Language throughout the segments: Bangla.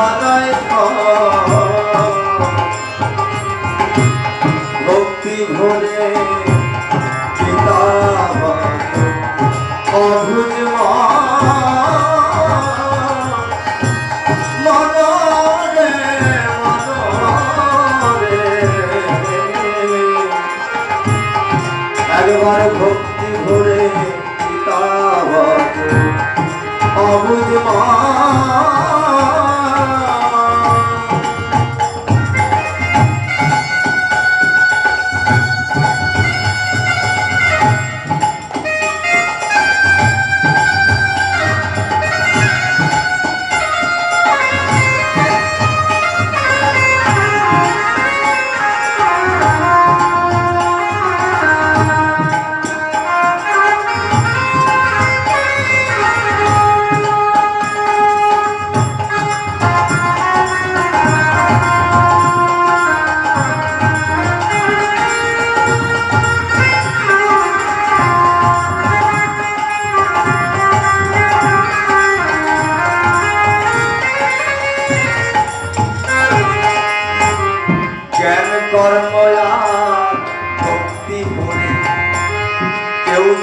বানায়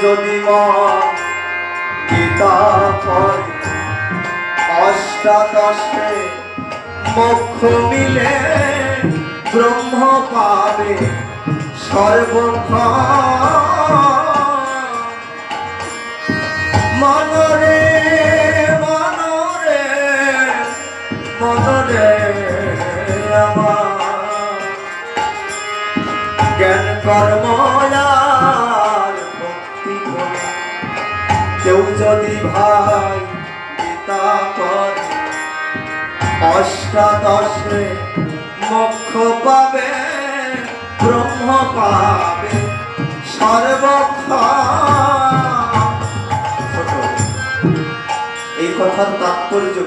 যদি গীতা পড়ে অষ্টাদশে মোক্ষ মিলে ব্রহ্ম পাবে সর্বক্ষণ। মনরে মনরে মনরে জ্ঞান কর্ময়ার যদি ভাই গীতা করে অষ্টাদশে মোক্ষ পাবে ব্রহ্ম পাবে সর্বক্ষণ। ছোট, এই কথার তাৎপর্য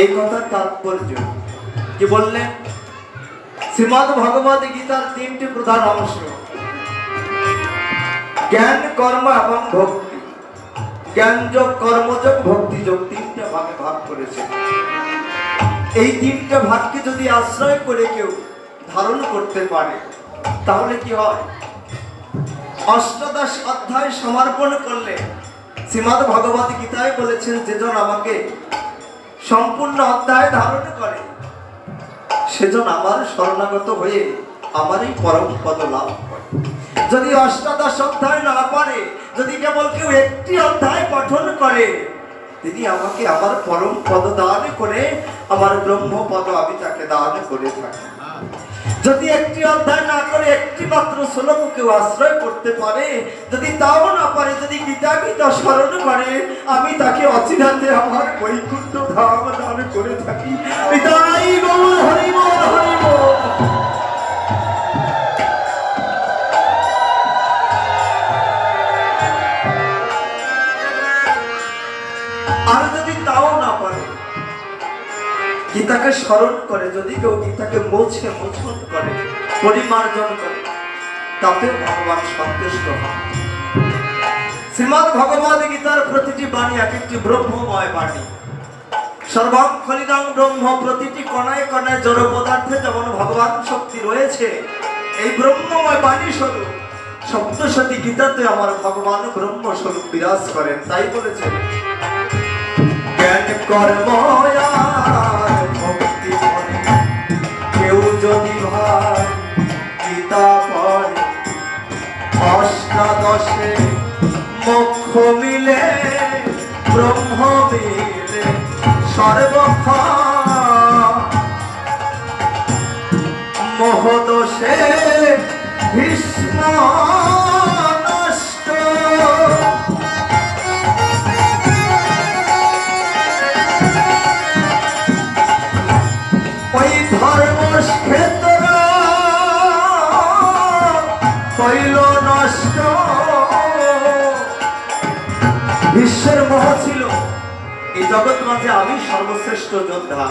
এই কথার তাৎপর্য কি বললেন? শ্রীমদ ভগবত গীতার তিনটি প্রধান অংশ। জ্ঞান কর্ম এবং ভক্তি। জ্ঞান যোগ কর্মযোগ ভক্তি যোগ তিনটা ভাগে ভাগ করেছে। এই তিনটা ভাগকে যদি আশ্রয় করে কেউ ধারণ করতে পারে, তাহলে কি হয়? অষ্টাদশ অধ্যায় সমর্পণ করলে, শ্রীমদ ভগবত গীতায় বলেছেন, যেজন আমাকে সম্পূর্ণ অধ্যায় ধারণ করে, সেজন আমার শরণাগত হয়ে আমারই পরম পদ লাভ যদি অষ্টাদশ অধ্যায় না পারে যদি কেবল কেউ একটি অধ্যায় পঠন করে, তিনি আমাকে আমার পরম পদ দান করে, আমার ব্রহ্ম পদ আমি তাকে দান করে থাকি যদি একটি অধ্যায় না করে, একটি মাত্র শ্লোক কেউ আশ্রয় করতে পারে, যদি তাও না পারে, যদি গীতা গীতা স্মরণ করে, আমি তাকে অচিরাতে আমার বৈকুণ্ঠ ধাম দান করে থাকি পিতাই গৌর বল হরি বল। স্মরণ করে, যদি কেউ গীতাকে মোছে, মোছন করে, পরিমার্জন করে, তাতে ভগবান সন্তুষ্ট হন। শ্রীমদ ভগবদ গীতার প্রতিটি বাণী এক একটি ব্রহ্মময় বাণী। সর্বং খলিদং ব্রহ্ম, প্রতিটি কণায় কণায় জড় পদার্থে যেমন ভগবান শক্তি রয়েছে, এই ব্রহ্মময় বাণী স্বরূপ, সপ্তশতী গীতাতে আমার ভগবান ব্রহ্ম স্বরূপ বিরাজ করেন, তাই বলেছেন জ্ঞান কর্ময়ার বিশ্বের মোহ ছিল। এই জগৎ মাঝে আমি সর্বশ্রেষ্ঠ যোদ্ধা।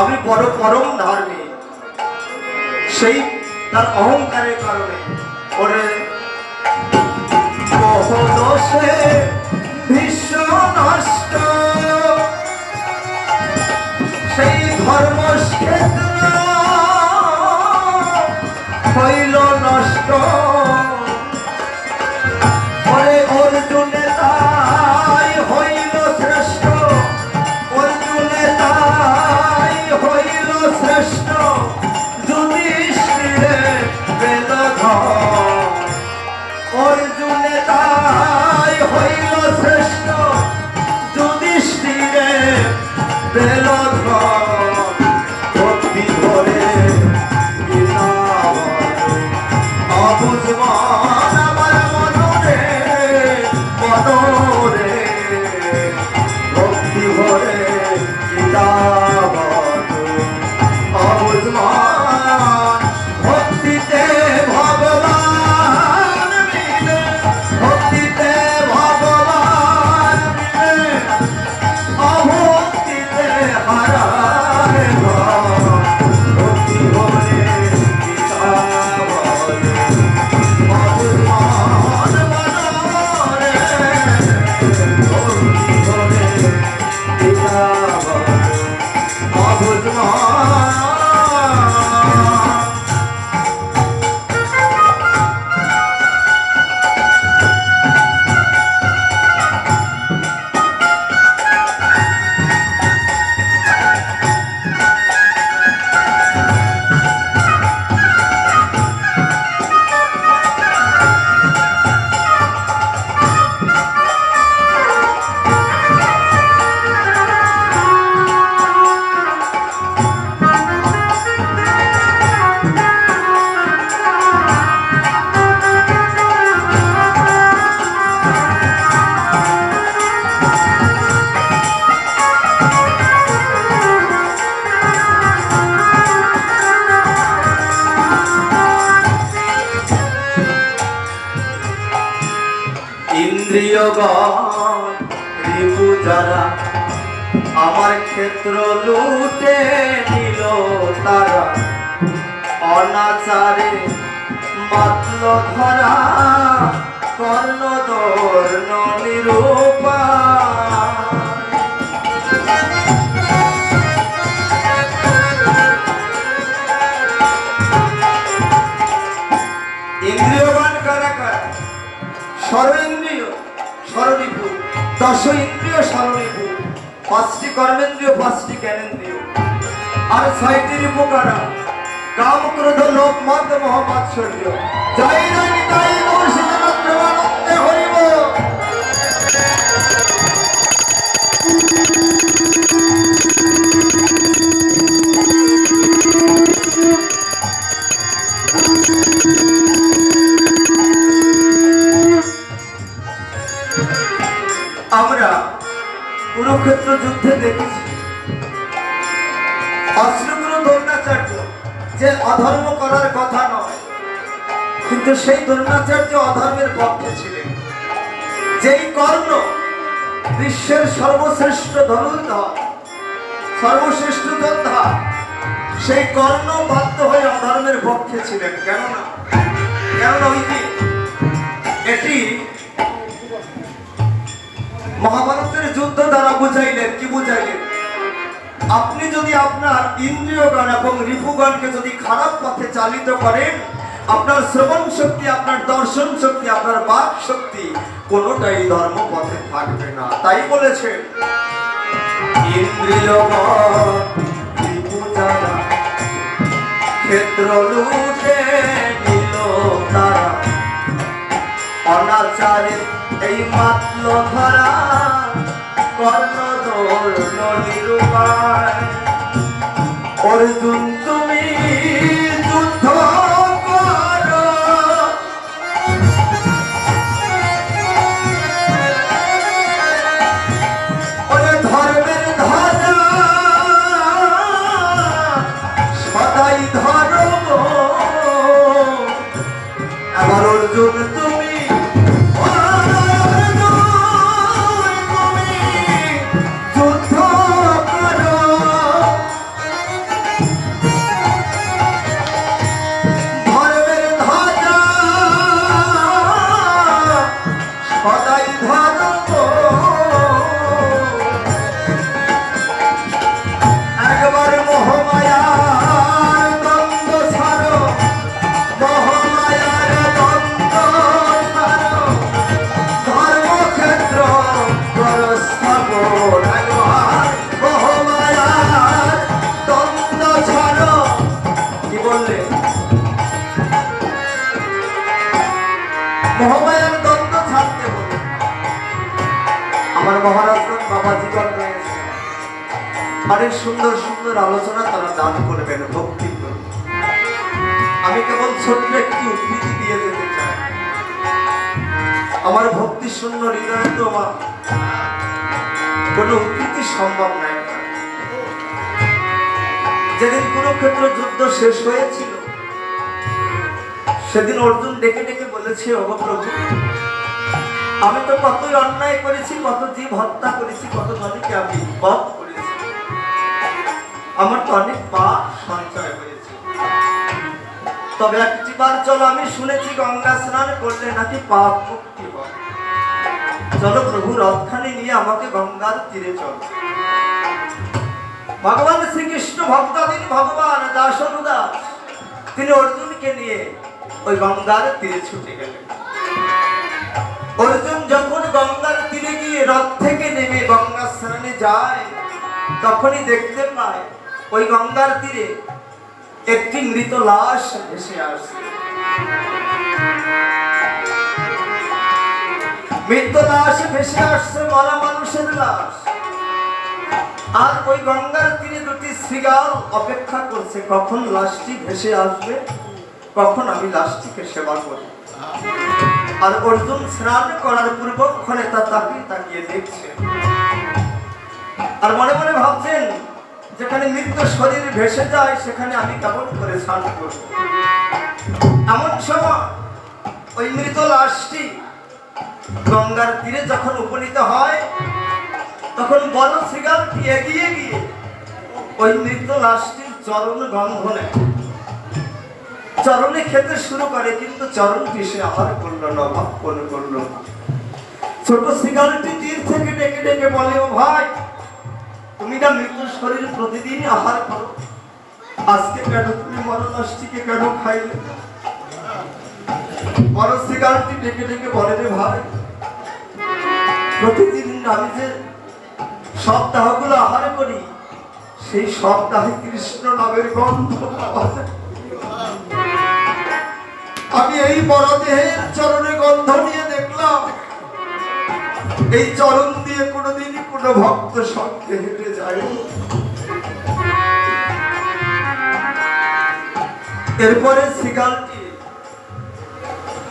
আমি বড় পরম ধার্মিক। সেই তার অহংকারের কারণে ওরে বিশ্ব নষ্ট। সেই ধর্ম ধর্মক্ষেত্র 好 ক্ষেত্র লুটে নিল তারা। অনাচারে মাতল ধরা কর্ণ ধর্ণ নিরূপা কর্মেন্দ্রিয় পাঁচটি জ্ঞানেন্দ্রীয়। আর ছয়টি রিপুকারা। কাম ক্রোধ লোক মত মহমাৎসর্য যাই রানী তাই সেই দ্রোণাচার্য অধর্মের পক্ষে ছিলেন। যেই কর্ণ বিশ্বের সর্বশ্রেষ্ঠ ধনুর্ধর সর্বশ্রেষ্ঠ যোদ্ধা, সেই কর্ণ বাধ্য হয়ে অধর্মের পক্ষে ছিলেন। কেননা কেননা ওই যে এটি মহাভারতের যুদ্ধ দ্বারা বুঝাইলেন, কি বুঝাইলেন? আপনি যদি আপনার ইন্দ্রিয়গণ এবং রিপুগণকে যদি খারাপ পথে চালিত করেন আপনার শ্রবণ শক্তি, আপনার দর্শন শক্তি, আপনার বাক শক্তি কোনোটাই ধর্ম পথে থাকবে না। তাই বলেছে ক্ষেত্র লুটে নিল তারা। অনাচারে এই মাতল ধরা, কর্ণদোল নিরূপায় অর্জুন শূন্য হৃদয় তো আমার কোনো উদ্ধৃতি সম্ভব নয় যেদিন কুরুক্ষেত্র যুদ্ধ শেষ হয়েছিল, সেদিন অর্জুন ডেকে ডেকে বলেছে অবপ্রভু আমি তো কতই অন্যায় করেছি, কত জীব হত্যা করেছি, কত জনকে আমি বধ করেছি। আমার তো অনেক পা সঞ্চয় হয়েছে। তবে একটি বার চলো, আমি শুনেছি গঙ্গা স্নান করলে নাকি পাপ মুক্তি চলো প্রভু রথখানি নিয়ে আমাকে গঙ্গার তীরে চলো। ভগবান শ্রীকৃষ্ণ ভক্তাধীন ভগবান দাসনুদাস তিনি অর্জুনকে নিয়ে ওই গঙ্গার তীরে ছুটে গেলেন। অর্জুন যখন গঙ্গার তীরে গিয়ে রথ থেকে নেমে গঙ্গা স্নানে যায়, তখনই দেখতে পায় ওই গঙ্গার তীরে একটি মৃত লাশ ভেসে আসছে। মৃত লাশ ভেসে আসছে মরা মানুষের লাশ। আর ওই গঙ্গার তীরে দুটি শ্রীগাল অপেক্ষা করছে, কখন লাশটি ভেসে আসবে, কখন আমি লাশটিকে সেবা করি। আর অর্জুন স্নান করার পূর্বক্ষণে তা তাকিয়ে তাকিয়ে দেখছে। আর মনে মনে ভাবছেন, যেখানে মৃত্যু শরীর ভেসে যায়, সেখানে আমি কেমন করে স্নান করব? এমন সময় ওই মৃত লাশটি গঙ্গার তীরে যখন উপনীত হয়, তখন বড় সিগারটি এগিয়ে গিয়ে ওই মৃত লাশটির চরণ গন্ধ নেয় চরণে খেতে শুরু করে, কিন্তু চরণটি সে আহার করল না ভক্ষণ করল ছোট সিগারেটটি তীর থেকে ডেকে ডেকে বলে, ও ভাই, তুমি না মৃত শরীর প্রতিদিন আহার করো? আজকে কেন তুমি মরণাষ্টিকে কেন খাইলে? বড় ডেকে ডেকে বলে ভাই, প্রতিদিন আমি যে সপ্তাহগুলো আহার করি, সেই সপ্তাহে কৃষ্ণ গন্ধ। আমি এই বড় দেহের চরণে গন্ধ নিয়ে দেখলাম, এই চরণ দিয়ে কোনোদিন কোনো ভক্ত সঙ্গে হেঁটে যায় এরপরে সিগালটি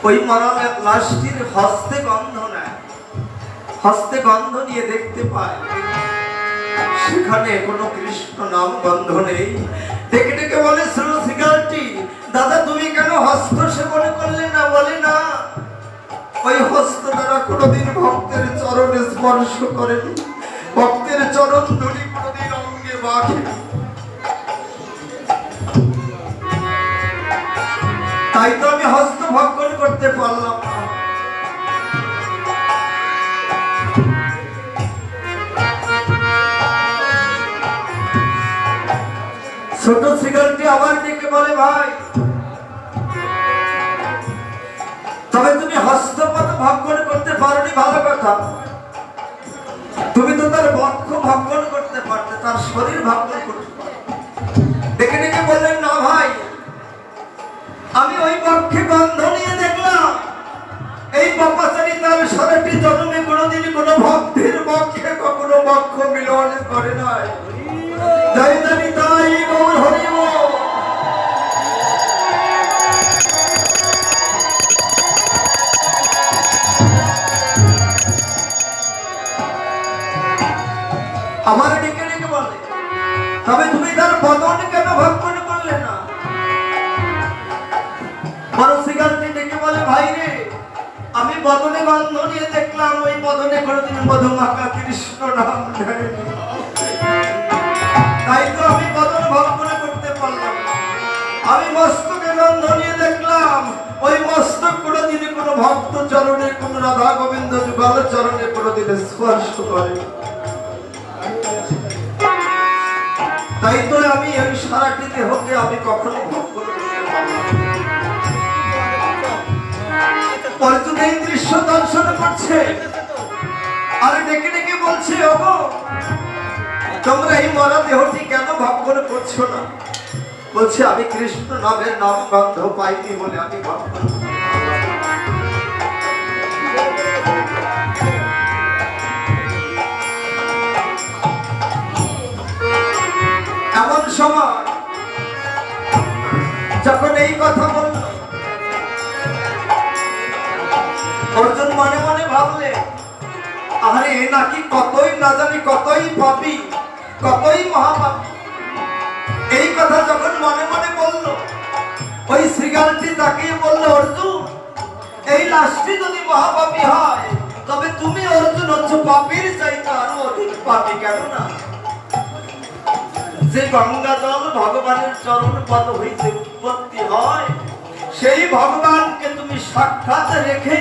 ওই মারা লাশটির হস্তে গন্ধ নেয়। হস্তে গন্ধ নিয়ে দেখতে পায়। সেখানে কোনো কৃষ্ণ নাম গন্ধ নেই। ডেকে ডেকে বলে শ্রো সিগালটি দাদা তুমি কেন হস্ত সেবন করলে না? বলে, না, ওই হস্ত দ্বারা কোনোদিন ভক্তের চরণে স্পর্শ করেনি। ভক্তের চরণ ধরি কোনোদিন অঙ্গে বাঁধেনি। তাই তো করতে পারলাম না। ছোট সিগারেটটি আবার ডেকে বলে, ভাই, তবে তুমি হস্তপদ ভক্ষণ করতে পারোনি, ভালো কথা। তুমি তো তার বক্ষ ভক্ষণ করতে পারতে, তার শরীর ভক্ষণ করতে পারতে। ডেকে বললেন, না, ভাই, আমি ওই পক্ষে গন্ধ নিয়ে এই পাপাচারী তার সারাটি জন্মে কোনোদিন কোনো ভক্তের পক্ষে কখনো বক্ষ মিলন করে নাই। কোনোদিন স্পর্শ করে। তাই তো আমি এই সারাটি দেহকে আমি কখনো ভক্ষণ করতে অর্জুন দৃশ্য দর্শন করছে। আর ডেকে ডেকে বলছে, ওগো, তোমরা এই মরা দেহটি কেন ভক্ষণ করছ না? বলছে, আমি কৃষ্ণ নামের নাম গন্ধ পাইনি বলে আমি ভক্ষণ সময় যখন এই কথা বলল, অর্জুন মনে মনে ভাবলে, আরে এ নাকি কতই না জানি, কতই পাপি, কতই মহাপাপী। এই কথা যখন মনে মনে বলল, ওই শ্রীগালটি তাকিয়ে বলল, অর্জুন, এই লাশটি যদি মহাপাপী হয়, তবে তুমি অর্জুন হচ্ছ পাপির চাইতে আরও অধিক পাপি কেন না যে গঙ্গা জল ভগবানের চরণ পদ হইতে উৎপত্তি হয়, সেই ভগবানকে তুমি সাক্ষাৎ রেখে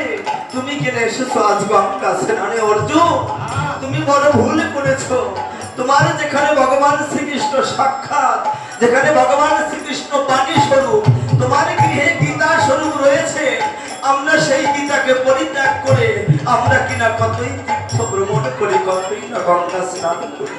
তুমি কেন এসেছ আজ গঙ্গা স্নানে, অর্জুন? তুমি বড় ভুল করেছ। তোমার যেখানে ভগবান শ্রীকৃষ্ণ সাক্ষাৎ, যেখানে ভগবান শ্রীকৃষ্ণ পানি স্বরূপ, তোমার গৃহে গীতা স্বরূপ রয়েছে। আমরা সেই গীতাকে পরিত্যাগ করে আমরা কিনা কতই তীর্থ ভ্রমণ করি, কতই না গঙ্গা স্নান করি।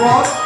원.